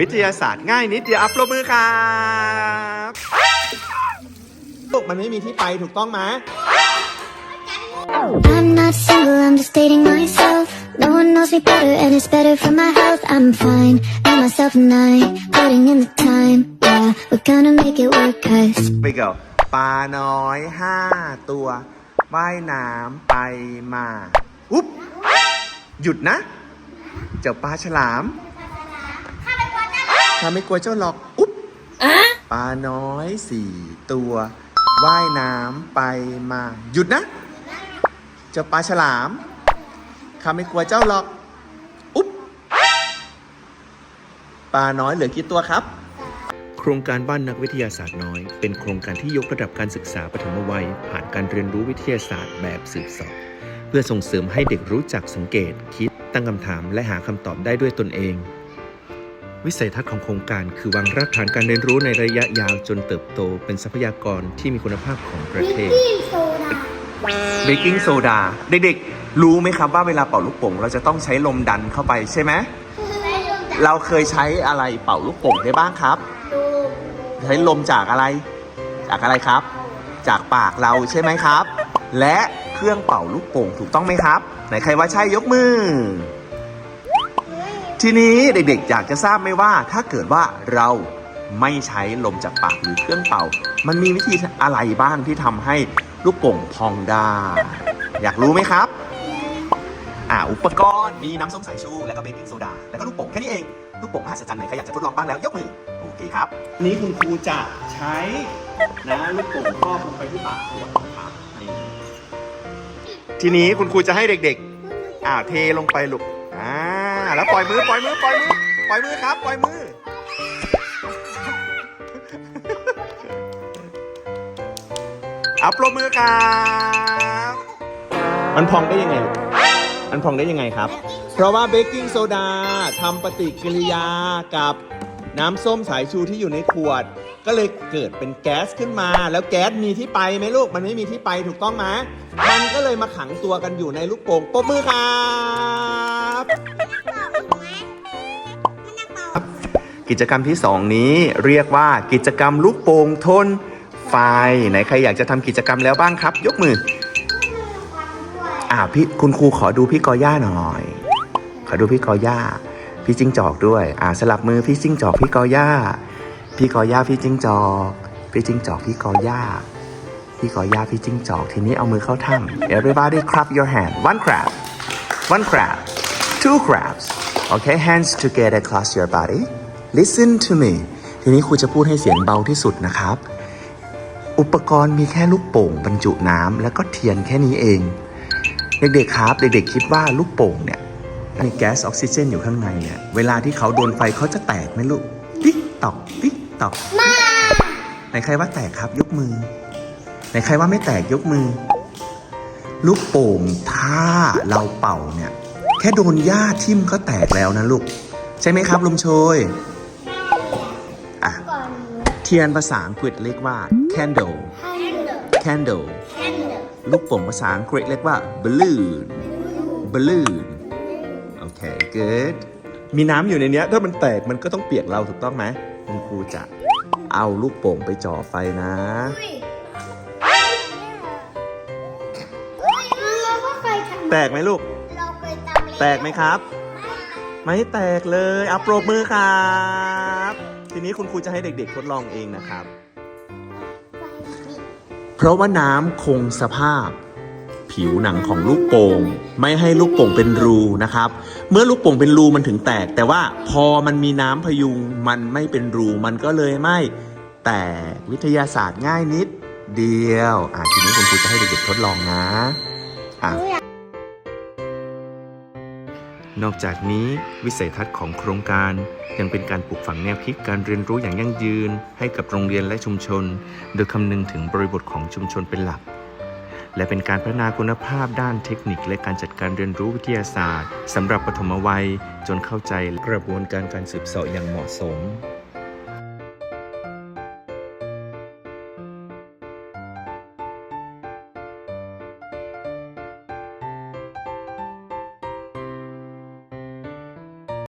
วิทยาศาสตร์ง่ายนิดเดียวอัปรบมือครับลูกมันไม่มีที่ไปถูกต้องไหม I'm not single, I'm just dating myself. No one knows me better, and it's better for my health. I'm fine, be myself and I, putting in the time. Yeah, we're gonna make it work, cause ไปเก่าปลาน้อยห้าตัวว่ายน้ำไปมา อุ๊บ หยุดนะ เจ้าปลาฉลาม ถ้าไม่กลัวเจ้าหรอก อุ๊บปลาน้อยสี่ตัวว่ายน้ำไปมา หยุดนะ เจ้าปลาฉลามข้าไม่กลัวเจ้าหรอก อุ๊บปลาน้อยเหลือกี่ตัวครับโครงการบ้านนักวิทยาศาสตร์น้อย เป็นโครงการที่ยกระดับการศึกษาปฐมวัย ผ่านการเรียนรู้วิทยาศาสตร์แบบสืบเสอบเพื่อส่งเสริมให้เด็กรู้จักสังเกต คิด ตั้งคำถามและหาคำตอบได้ด้วยตนเอง วิสัยทัศน์ของโครงการคือวางรากฐานการเรียนรู้ในระยะยาวจนเติบโตเป็นทรัพยากรที่มีคุณภาพของประเทศ เบกกิ้งโซดา เด็กๆ รู้ไหมครับว่าเวลาเป่าลูกโป่งเราจะต้องใช้ลมดันเข้าไปใช่ไหม เราเคยใช้อะไรเป่าลูกโป่งได้บ้างครับ ใช้ลมจากอะไร จากอะไรครับ จากปากเราใช่ไหมครับ และเครื่องเป่าลูกโป่งถูกต้องไหมครับ ไหนใครว่าใช่ยกมือ ทีนี้เด็กๆ อยากจะทราบไหมว่าถ้าเกิดว่าเราไม่ใช้ลมจากปากหรือเครื่องเป่า มันมีวิธีอะไรบ้างที่ทำให้ลูกโป่งพองได้ อยากรู้ไหมครับ อ่าอุปกรณ์มีน้ำส้มสายชู แล้วก็เบกกิ้งโซดา แล้วก็ลูกโป่งแค่นี้เอง ลูกโป่งมหัศจรรย์ไหนใครอยากจะทดลองบ้างแล้วยกมือ โอเคครับ นี้คุณครูจะใช้นะลูกโป่งครอบลงไปที่ปากขวดนะครับ ทีนี้คุณครูจะให้เด็กๆ อ่าเทลงไปลูก แล้วปล่อยมือปล่อยมือปล่อยมือปล่อยมือครับปล่อยมือ อัปรบมือครับมันพองได้ยังไงลูกมันพองได้ยังไงครับ เพราะว่าเบกกิ้งโซดาทำปฏิกิริยากับน้ำส้มสายชูที่อยู่ในขวด ก็เลยเกิดเป็นแก๊สขึ้นมา แล้วแก๊สมีที่ไปไหมลูก มันไม่มีที่ไปถูกต้องไหมมันก็เลยมาขังตัวกันอยู่ในลูกโป่งปรบมือครับ กิจกรรมที่ 2 นี้เรียกว่ากิจกรรมลูกโป่งทนไฟไหนใครอยากจะทำกิจกรรมแล้วบ้างครับ ยกมืออ่าพี่คุณครูขอดูพี่กอย่าหน่อย ขอดูพี่กอย่าพี่จิ้งจอกด้วย อ่าสลับมือพี่จิ้งจอกพี่กอย่าพี่กอย่าพี่จิ้งจอกพี่จิ้งจอกพี่กอย่าพี่กอย่าพี่จิ้งจอกทีนี้เอามือเข้าถ้ำ everybody clap your hand one crab one crab two crabs okay hands together cross your body listen to me ทีนี้ครูจะพูดให้เสียงเบาที่สุดนะครับ อุปกรณ์มีแค่ลูกโป่งบรรจุน้ำแล้วก็เทียนแค่นี้เอง เด็กๆครับ เด็กๆคิดว่าลูกโป่งเนี่ยมีแก๊สออกซิเจนอยู่ข้างในเนี่ยเวลาที่เขาโดนไฟเขาจะแตกไหมลูก ติ๊กตอกติ๊กตอกไหนใครว่าแตกครับยกมือไหนใครว่าไม่แตกยกมือ ลูกโป่งถ้าเราเป่าเนี่ย แค่โดนหญ้าทิ่มก็แตกแล้วนะลูก ใช่ไหมครับลุงโชยอะเทียนภาษาอังกฤษเรียกว่า candle candle ลูกโป่งภาษาอังกฤษเรียกว่า balloon balloon โอเค good มีน้ำอยู่ในเนี้ยถ้ามันแตกมันก็ต้องเปียกเราถูกต้องไหมคุณครูจะเอาลูกโป่งไปจ่อไฟนะแตกไหมลูก แตกไหมครับ ไม่แตกเลยเอาปรบมือครับ ทีนี้คุณครูจะให้เด็กๆทดลองเองนะครับ เพราะว่าน้ำคงสภาพ ผิวหนังของลูกโป่งไม่ให้ลูกโป่งเป็นรูนะครับ เมื่อลูกโป่งเป็นรูมันถึงแตก แต่ว่าพอมันมีน้ำพยุงมันไม่เป็นรูมันก็เลยไม่แตกวิทยาศาสตร์ง่ายนิดเดียว อะทีนี้คุณครูจะให้เด็กๆทดลองนะ อะ นอกจากนี้วิสัยทัศน์ของโครงการยังเป็นการปลูกฝังแนวคิดการเรียนรู้อย่างยั่งยืน ให้กับโรงเรียนและชุมชน โดยคำนึงถึงบริบทของชุมชนเป็นหลัก และเป็นการพัฒนาคุณภาพด้านเทคนิคและการจัดการเรียนรู้วิทยาศาสตร์สำหรับปฐมวัยจนเข้าใจกระบวนการการสืบเสาะอย่างเหมาะสม